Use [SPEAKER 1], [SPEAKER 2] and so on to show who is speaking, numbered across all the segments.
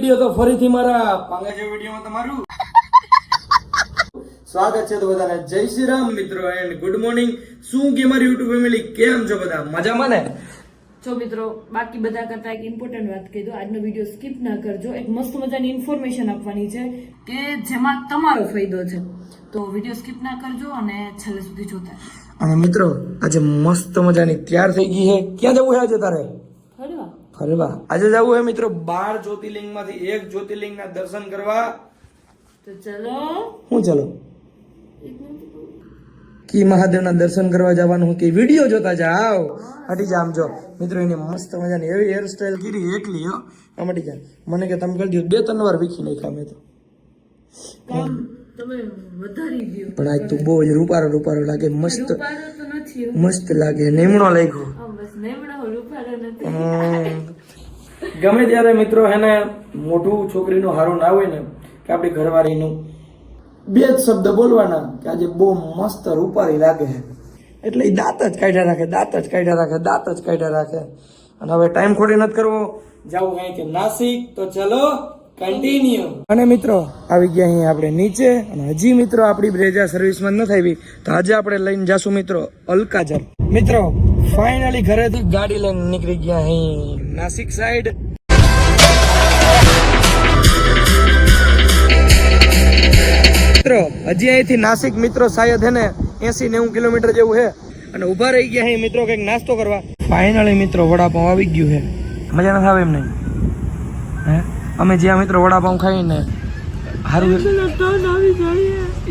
[SPEAKER 1] Video તો ફરીથી મારા પાંગા વિડીયોમાં તમારું? સ્વાગત છે તો બધાને. જય શ્રી રામ મિત્રો એન્ડ ગુડ મોર્નિંગ શું કે મારી યુટ્યુબ ફેમિલી કેમ છો બધા? મજામાં ને?
[SPEAKER 2] જો મિત્રો બાકી બધા કરતા એક ઇમ્પોર્ટન્ટ વાત કહી દો આજનો વીડિયો સ્કીપ ના કરજો. એક મસ્ત મજાની ઇન્ફોર્મેશન આપવાની છે કે જેમાં તમારો ફાયદો છે. તો વીડિયો સ્કીપ ના કરજો અને છેલ્લે સુધી જોતા
[SPEAKER 1] અને મિત્રો આજે મસ્ત મજાની તૈયાર થઈ ગઈ છે. ક્યાં જવું છે આજે તારે?
[SPEAKER 2] ફરવા
[SPEAKER 1] વાહ. આજે જવું હે મિત્રો બાર જ્યોતિર્લિંગમાંથી એક જ્યોતિર્લિંગના દર્શન કરવા.
[SPEAKER 2] તો ચલો.
[SPEAKER 1] હું ચલો? કી મહાદેવના દર્શન કરવા જવાનું કે વીડિયો જોતા જાવ હટી જા આમ જો. મિત્રો એની મસ્ત મજાની એવી હેરસ્ટાઈલ કરી એકલી હો. આમ હટી જા. મને કે તમે કરી દો બે ત્રણ વાર વીખી નાખ્યા મેં તો.
[SPEAKER 2] કામ તમે વધારી દો.
[SPEAKER 1] પણ આજ તું બહુ જ રૂપારો રૂપારો લાગે મસ્ત
[SPEAKER 2] રૂપારો તો નથી
[SPEAKER 1] મસ્ત લાગે નેમણો લાગ્યો. ગમે ત્યારે મિત્રો હેને મોટું છોકરીનું હારું ના હોય ને કે આપણી ઘરવાળીનું, બે જ શબ્દ બોલવાના કે આજે બહુ મસ્ત રૂપારી લાગે છે. એટલે એ દાંત જ કાઢ્યા રાખે, દાંત જ કાઢ્યા રાખે, દાંત જ કાઢ્યા રાખે. અને હવે ટાઈમ ખોટી નથી કરવો. જાવું કે નાસિક તો ચલો કન્ટિન્યુ અને મિત્રો, આવી ગયા અહીં આપણે નીચે અને હજી મિત્રો આપણી બ્રેજા સર્વિસમાં નથી આવી. તો આજે આપણે લઈને જાશું મિત્રો અલકાજર. મિત્રો ફાઇનલી ઘરેથી ગાડી લઈને નીકળી ગયા અહીં નાસિક સાઈડ મિત્રો હજી અહીંથી નાસિક મિત્રો શાયદ હે ને એસી નેવું કિલોમીટર જેવું છે અને ઊભા રહી ગયા અહીં મિત્રો કંઈક નાસ્તો કરવા. ફાઇનલી મિત્રો વડાપાઉં આવી ગયું છે મજા નથી આવે એમ નહીં? હે? અમે જ્યાં મિત્રો વડાપાઉં ખાઈને સારું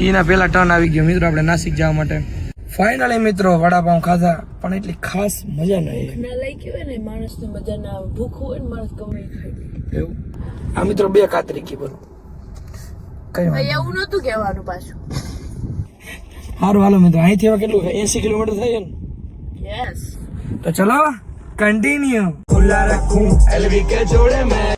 [SPEAKER 1] એના પહેલાં ટર્ન આવી ગયો મિત્રો આપણે નાસિક જવા માટે. ફાઇનલી મિત્રો વડાપાઉં ખાધા પણ એટલી ખાસ મજા નહીં.
[SPEAKER 2] ના લઈ ગયો હોય ને માણસને મજા ના આવે ભૂખ હોય ને માણસ ગમે
[SPEAKER 1] એવું? આ મિત્રો બે કાતરી કી બોલો. કઈ
[SPEAKER 2] એવું નતું કહેવાનું પાછું.
[SPEAKER 1] સારું હાલો મિત્રો અહીંથી હવે કેટલું? એસી કિલોમીટર થાય ને?
[SPEAKER 2] યસ
[SPEAKER 1] તો ચલો કન્ટિન્યુ ખુલ્લા રાખું એલવી કે જોડે મેં.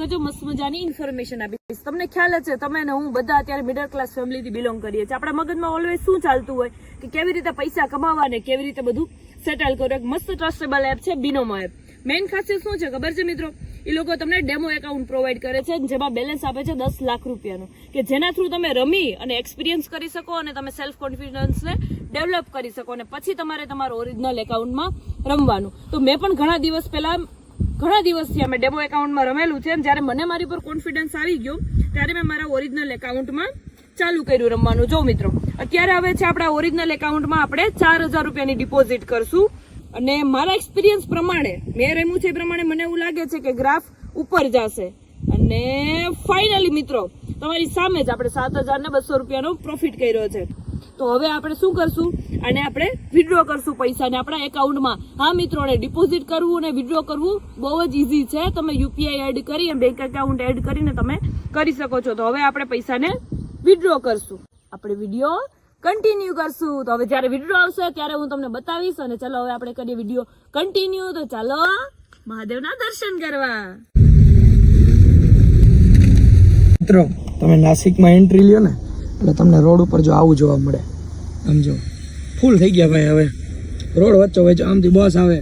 [SPEAKER 2] કરજો મસ્ત મજાની ઇન્ફોર્મેશન આપીશ તમને ખ્યાલ જ છે તમે ને હું બધા અત્યારે મિડલ ક્લાસ ફેમિલીથી બિલોંગ કરીએ છીએ. આપણા મગજમાં ઓલવેઝ શું ચાલતું હોય કે કેવી રીતે પૈસા કમાવા ને કેવી રીતે બધું સેટલ કરો એક મસ્ત ટ્રસ્ટેબલ એપ છે બિનોમો એપ મેઇન ખાસિયત શું છે ખબર છે મિત્રો? એ લોકો તમને ડેમો એકાઉન્ટ પ્રોવાઈડ કરે છે, જેમાં બેલેન્સ આપે છે દસ લાખ રૂપિયાનું. કે જેના થ્રુ તમે રમી અને એક્સપિરિયન્સ કરી શકો અને તમે સેલ્ફ કોન્ફિડન્સને ડેવલપ કરી શકો અને પછી તમારે તમારા ઓરિજિનલ એકાઉન્ટમાં રમવાનું. તો મેં પણ ઘણા દિવસ પહેલા ઘણા દિવસથી અમે ડેમો એકાઉન્ટમાં રમેલું છે જ્યારે મને મારી પર કોન્ફિડન્સ આવી ગયો, ત્યારે મેં મારા ઓરિજિનલ એકાઉન્ટમાં ચાલુ કર્યું રમવાનું. જો મિત્રો, અત્યારે હવે છે આપણા ઓરિજિનલ એકાઉન્ટમાં આપણે ચાર હજાર રૂપિયાની ડિપોઝિટ કરશું. અને મારા એક્સપિરિયન્સ પ્રમાણે, મેં રમ્યું છે એ પ્રમાણે મને એવું લાગે છે કે ગ્રાફ ઉપર જશે. અને ફાઇનલી મિત્રો, તમારી સામે જ આપણે સાત હજાર ને બસો રૂપિયાનો પ્રોફિટ કર્યો છે. તો હવે આપણે શું કરશું? અને આપણે વિડ્રો કરશું પૈસાને આપણા એકાઉન્ટમાં હા, મિત્રોને ડિપોઝિટ કરવું અને વિડ્રો કરવું બહુ જ ઇઝી છે. તમે યુપીઆઈ એડ કરી અને બેંક એકાઉન્ટ એડ કરીને તમે કરી શકો છો. તો હવે આપણે પૈસાને વિડ્રો કરશું. આપણે વીડિયો કન્ટિન્યુ કરશું. તો હવે જ્યારે વીડિયો આવશે ત્યારે હું તમને બતાવીશ અને ચાલો હવે આપણે કરીએ વીડિયો કન્ટિન્યુ તો ચાલો મહાદેવના દર્શન કરવા.
[SPEAKER 1] મિત્રો, તમે નાસિકમાં એન્ટ્રી લ્યો ને, એટલે તમને રોડ ઉપર જો આવું જોવા મળે. સમજો. ફૂલ થઈ ગયા ભાઈ હવે. રોડ વચ્ચો વચ્ચો આમથી બસ આવે.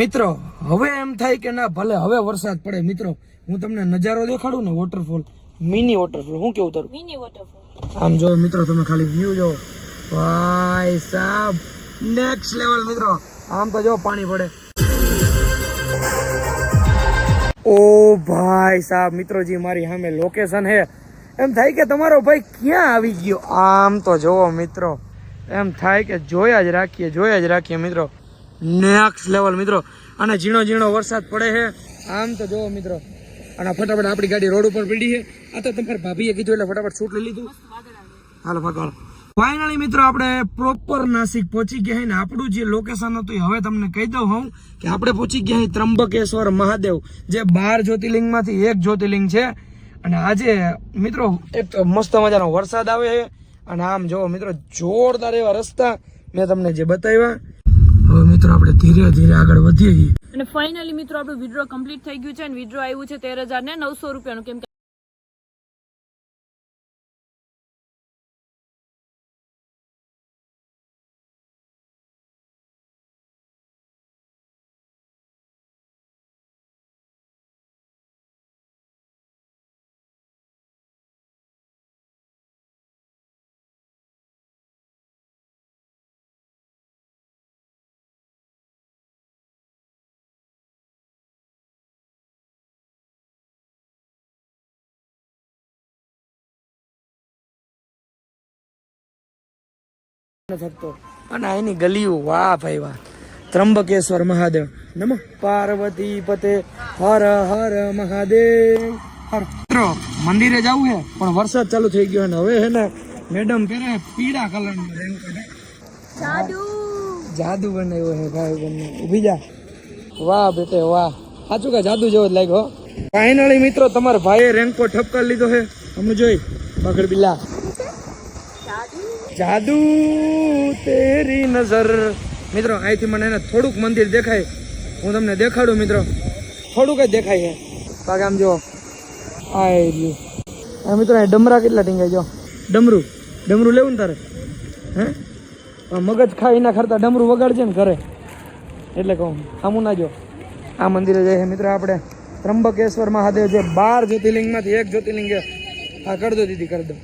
[SPEAKER 1] મિત્રો હવે એમ થાય કે ના ભલે હવે વરસાદ પડે. મિત્રો હું તમને નજારો દેખાડું ને વોટરફોલ મિની વોટરફોલ હું કેવું તારું?
[SPEAKER 2] મિની વોટરફોલ
[SPEAKER 1] આમ જો મિત્રો તમે ખાલી વ્યૂ જો ભાઈ સાહેબ નેક્સ્ટ લેવલ મિત્રો. આમ તો જો પાણી પડે. ઓ ભાઈ સાહેબ મિત્રોજી, મારી સામે લોકેશન હે એમ થાય કે તમારો ભાઈ ક્યાં આવી ગયો? આમ તો જોવો મિત્રો, એમ થાય કે જોયા જ રાખીએ, જોયા જ રાખીએ મિત્રો. નેક્સ્ટ લેવલ મિત્રો. અને ઝીણો ઝીણો વરસાદ પડે છે. આમ તો જોવો મિત્રો. અને ફટાફટ આપણી ગાડી રોડ ઉપર પડી છે. આ તો તમારે ભાભીએ કીધું એટલે ફટાફટ છૂટ લઈ લીધું. હાલો, ભાગો ફાઇનલી મિત્રો, આપણે પ્રોપર નાસિક પહોંચી ગયા ને આપણું જે લોકેશન હતું હવે તમને કહી દઉં હું કે આપણે પહોંચી ગયા ત્રંબકેશ્વર મહાદેવ, જે બાર જ્યોતિર્લિંગમાંથી એક જ્યોતિર્લિંગ છે. અને આજે, મિત્રો, એક મસ્ત મજાનો વરસાદ આવે છે. અને આમ જો મિત્રો, જોરદાર એવા રસ્તા મેં તમને જે બતાવ્યા. હવે, મિત્રો, આપણે ધીરે ધીરે આગળ વધીએ
[SPEAKER 2] અને ફાઇનલી મિત્રો, આપણું વિડ્રો કમ્પ્લીટ થઈ ગયું છે અને વિડ્રો આવ્યું છે તેર હજાર ને નવસો રૂપિયાનું. કેમ
[SPEAKER 1] થતો. અને એની ગલીઓ વાહ ભાઈ વાહ. ત્રંબકેશ્વર મહાદેવ. નમ. પાર્વતી પતે હર હર મહાદેવ. મિત્રો મંદિરે જવું છે પણ વરસાદ ચાલુ થઈ ગયો અને હવે હે ને મેડમ પહેરે પીળા કલર
[SPEAKER 2] જાદુ.
[SPEAKER 1] જાદુ બનાવ્યો છે ભાઈ બંને ઊભી જા. વાહ બેટે વાહ. સાચું કે જાદુ જેવો જ લાગ્યો ફાઇનલી મિત્રો તમારા ભાઈએ રેન્કો ઠપકાર લીધો છે અમે જોઈ બગડ બિલ્લા. જાદુ તેરી નજર. મિત્રો, અહીંથી મને એને થોડુંક મંદિર દેખાય. હું તમને દેખાડું, મિત્રો. થોડુંક જ દેખાય છે. બાકી આમ જો, આ રહ્યું. મિત્રો અહીં ડમરા કેટલા ટીંગાય જો? ડમરું. ડમરું લેવું ને તારે? હે? મગજ ખાય એના કરતા ડમરું વગાડજે ને ઘરે. એટલે કહું આમું ના જો. આ મંદિરે જાય જઈએ મિત્રો, આપણે. ત્રંબકેશ્વર મહાદેવ જે બાર જ્યોતિર્લિંગમાંથી એક જ્યોતિર્લિંગ આ કરી દો દીદી કરી દો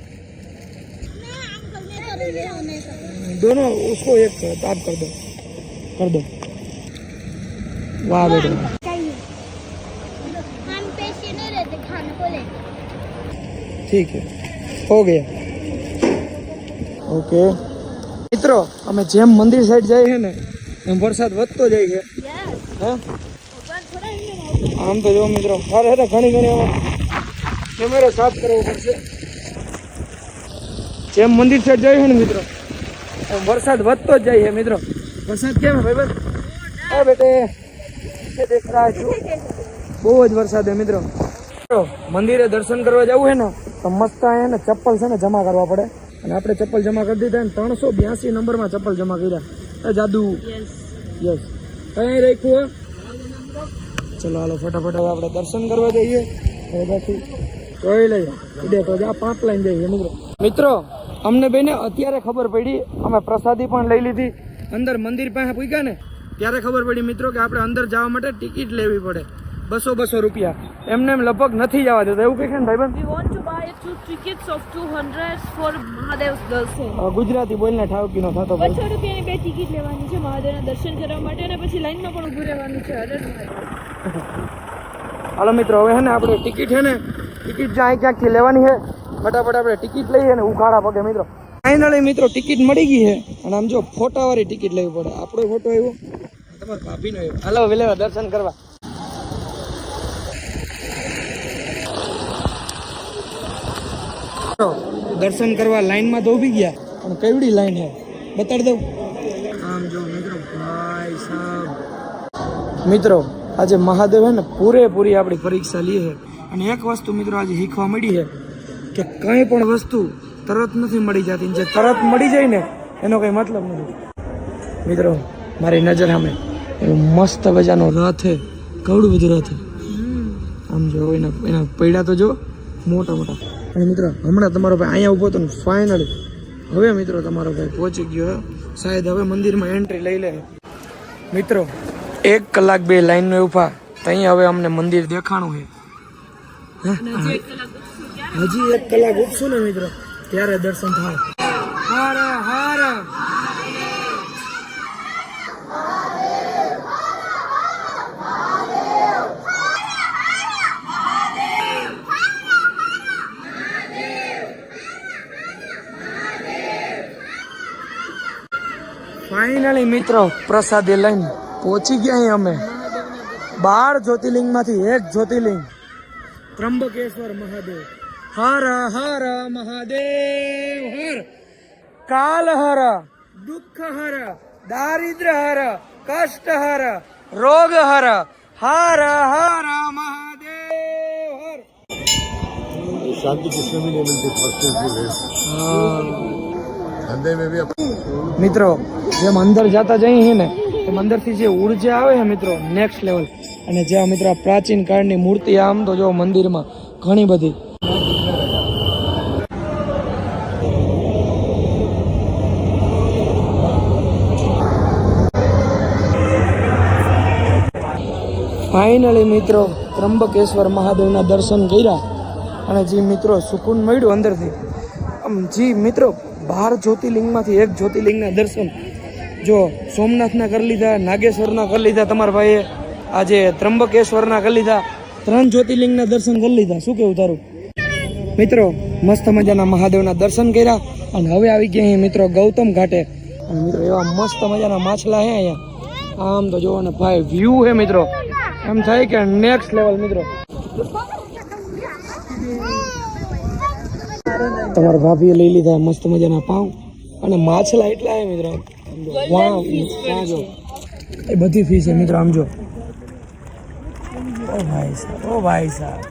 [SPEAKER 1] दोनों उसको एक आप कर दो कर दो वाह बेटे
[SPEAKER 3] चाहिए हम पैसे नहीं रहते खाने को लेते
[SPEAKER 1] ठीक है हो गया ઓકે મિત્રો અમે જેમ મંદિર સાઈડ જઈએ છે ને એમ વરસાદ વધતો જાય છે હે આમ તો જો મિત્રો અરે અરે ઘણી ઘણી આમાં કેમેરો સાફ કરવો પડશે જેમ મંદિર સાઈડ જઈએ છે ને મિત્રો? વરસાદ વધતો જ જાય છે મિત્રો. વરસાદ કેમ હે ભાઈ? બેટે તું? બહુ જ વરસાદ છે મિત્રો. મિત્રો, મંદિરે દર્શન કરવા જવું છે ને? તો મસ્ત અહીંયા ને ચપ્પલ છે ને જમા કરવા પડે. અને આપણે ચપ્પલ જમા કરી દીધા ને ત્રણસો બ્યાસી નંબરમાં ચપ્પલ જમા કર્યા. એ જાદુ. યસ કઈ રાખ્યું હે? ચલો હાલો ફટાફટ હવે આપણે દર્શન કરવા જઈએ. પછી જોઈ લઈએ. તો આ પાંચ લાઈન જઈએ મિત્રો. મિત્રો અમને બેને અત્યારે ખબર પડી અમે પ્રસાદી પણ લઈ લીધી અંદર મંદિર પાસે પૂગ્યા ને ત્યારે ખબર પડી મિત્રો કે આપણે અંદર જવા માટે ટિકિટ લેવી પડે બસો બસો રૂપિયા. એમને એમ લગભગ નથી જવા દેતા એવું કહે છે ને ભાઈબંધ
[SPEAKER 2] We want to buy two tickets of 200 for Mahadev's દર્શન
[SPEAKER 1] ગુજરાતી બોલને ઠાવકી નો થતો
[SPEAKER 2] બસો રૂપિયાની બે ટિકિટ લેવાની છે મહાદેવના દર્શન કરવા માટે અને પછી લાઈનમાં પણ ઊભું રહેવાનું છે
[SPEAKER 1] હાલો મિત્રો હવે હે ને આપણે ટિકિટ છે ને ટિકિટ જ્યાં ક્યાંકથી લેવાની છે ફટાફટ આપણે ટિકિટ લઈએ ને ઉખાડા પગે, મિત્રો. ફાઇનલી, મિત્રો, ટિકિટ મળી ગઈ છે. અને આમ જો, ફોટાવાળી ટિકિટ લેવી પડે. આપણો ફોટો આવ્યો. તમારા ભાભીનો આવ્યો. હાલો વેલે દર્શન કરવા. દર્શન કરવા લાઈનમાં તો ઊભી ગયા. પણ કેવડી લાઈન છે? બતાડી દઉં. આમ જો, મિત્રો, ભાઈ સાહેબ મિત્રો, આજે મહાદેવ હે ને, પૂરેપૂરી આપણી પરીક્ષા લી છે. અને એક વસ્તુ, મિત્રો, આજે શીખવા મળી છે. કે કંઈ પણ વસ્તુ તરત નથી મળી જતી. જે તરત મળી જાય ને, એનો કંઈ મતલબ નથી. મિત્રો, મારી નજર સામે એવું મસ્ત મજાનો રથ છે. કવડું બધું રથ આમ જો, એના એના પૈડા તો જો, મોટા મોટા. અને મિત્રો, હમણાં તમારો ભાઈ અહીંયા ઊભો હતો ને ફાઇનલી હવે મિત્રો, તમારો ભાઈ પહોંચી ગયો શાયદ હવે મંદિરમાં એન્ટ્રી લઈ લે. મિત્રો, એક કલાક બે લાઈનનો ઊભા ત્યાં હવે અમને મંદિર દેખાણું છે. હે? હજી એક કલાક ઉભશું ને મિત્રો ત્યારે દર્શન થાય. હાર હાર. ફાઇનલી મિત્રો પ્રસાદી લઈને પહોંચી ગયા અમે. બાર જ્યોતિર્લિંગમાંથી એક જ્યોતિર્લિંગ. ત્રંબકેશ્વર મહાદેવ. હર હર મહાદેવ હર કાલહર દુઃખહર દારિદ્રહર કષ્ટહર રોગહર હર હર મહાદેવ હર
[SPEAKER 4] शांति किसमें भी नहीं मिलती फर्स्ट धंधे में भी अपन
[SPEAKER 1] મિત્રો જેમ અંદર જતા જઈએ છીએ ને તેમ અંદરથી જે ઉર્જા આવે છે મિત્રો નેક્સ્ટ લેવલ અને જ્યાં મિત્રો આ પ્રાચીન કાળની મૂર્તિ આમ તો જો મંદિરમાં ઘણી બધી ફાઇનલી મિત્રો ત્રંબકેશ્વર મહાદેવના દર્શન કર્યા અને જે મિત્રો સુકૂન મળ્યું અંદરથી. આમ જી મિત્રો, બાર જ્યોતિર્લિંગમાંથી એક જ્યોતિર્લિંગના દર્શન. જો સોમનાથના કરી લીધા, નાગેશ્વરના કરી લીધા તમારા ભાઈએ, આજે ત્રંબકેશ્વરના કરી લીધા, ત્રણ જ્યોતિર્લિંગના દર્શન કરી લીધા. શું કેવું તારું? મિત્રો, મસ્ત મજાના મહાદેવના દર્શન કર્યા અને હવે આવી ગયા અહીં મિત્રો ગૌતમ ઘાટે. અને મિત્રો, એવા મસ્ત મજાના માછલા હે અહીંયા. આમ તો જોવો ને ભાઈ વ્યૂ હે મિત્રો. એમ થાય કે નેક્સ્ટ લેવલ મિત્રો. તમારા ભાભીએ લઈ લીધા મસ્ત મજાના પાઉં અને માછલા એટલા હે મિત્રો. જો. એ બધી ફીસ છે મિત્રો આમ જો. ઓ ભાઈ સાહેબ ઓ ભાઈ સાહેબ.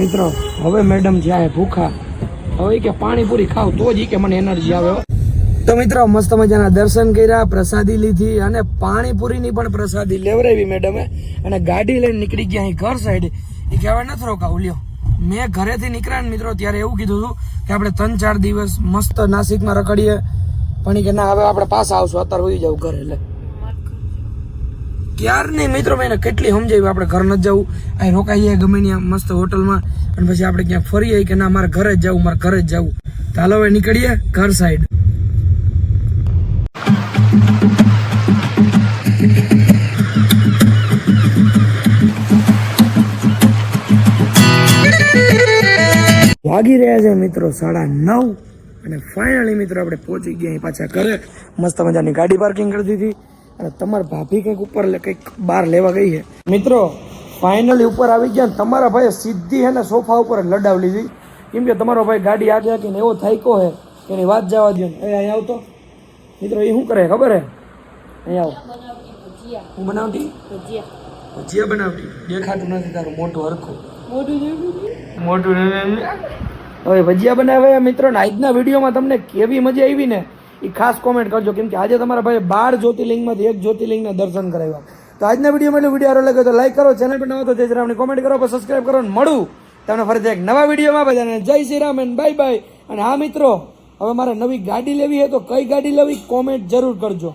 [SPEAKER 1] મિત્રો હવે મેડમ જ્યાં ભૂખા. હવે કે પાણીપુરી ખાવ તો જ કે મને એનર્જી આવે. તો મિત્રો, મસ્ત મજાના દર્શન કર્યા, પ્રસાદી લીધી અને પાણીપુરીની પણ પ્રસાદી લેવરાવી મેડમે. અને ગાડી લઈને નીકળી ગયા ઘર સાઈડ એ કહેવાય નથી રોકાવું લ્યો. મેં ઘરેથી નીકળ્યા ને મિત્રો, ત્યારે એવું કીધું હતું કે આપણે ત્રણ ચાર દિવસ મસ્ત નાસિકમાં રખડીએ. પણ કે ના, હવે આપણે પાછા આવશું, અત્યારે હોઈ જવું ઘરે એટલે ક્યારની મિત્રો, મેં કેટલી સમજાવી, આપણે ઘર ન જવું અહીં રોકાઈએ ગમે ત્યાં મસ્ત હોટલમાં. અને પછી આપણે ક્યાંક ફરીએ કે ના, મારે ઘરે જ જવું મારે ઘરે જ જવું તો હવે નીકળીએ ઘર સાઈડ વાગી રહ્યા છે મિત્રો સાડા નવ અને ફાઇનલી મિત્રો આપણે પહોંચી ગયા અહીં પાછા ઘરે. મસ્ત મજાની ગાડી પાર્કિંગ કરી દીધી અને તમારા ભાભી કંઈક ઉપર કંઈક બહાર લેવા ગઈ છે. મિત્રો ફાઇનલી ઉપર આવી ગયા ને તમારા ભાઈએ સીધી હે ને સોફા ઉપર લડાવ લીધી. કેમ કે તમારો ભાઈ ગાડી આગળ હાકીને એવો થાયકો હે એની વાત જવા દો એ અહીંયા આવતો. મિત્રો એ શું કરે ખબર હે અહીંયા આવો. હું બનાવતી? ભજીયા. બનાવતી. દેખાતું નથી તારું મોટું હરખું. હવે ભજીયા બનાવ્યા મિત્રો આજના વિડીયોમાં તમને કેવી મજા આવી ને એ ખાસ કોમેન્ટ કરજો. કેમ કે આજે તમારા ભાઈ બાર જ્યોતિર્લિંગમાંથી એક જ્યોતિર્લિંગના દર્શન કરાવ્યા. તો આજના વિડીયોમાં એટલે વીડિયો લાગે તો લાઈક કરો ચેનલ પર નવો તો તે રામની કોમેન્ટ કરો સબસ્ક્રાઈબ કરો ને મળું. તમને ફરીથી એક નવા વિડીયોમાં બધાને જય શ્રી રામ અને બાય બાય અને હા મિત્રો, હવે મારે નવી ગાડી લેવી હોય તો કઈ ગાડી લેવી? કોમેન્ટ જરૂર કરજો.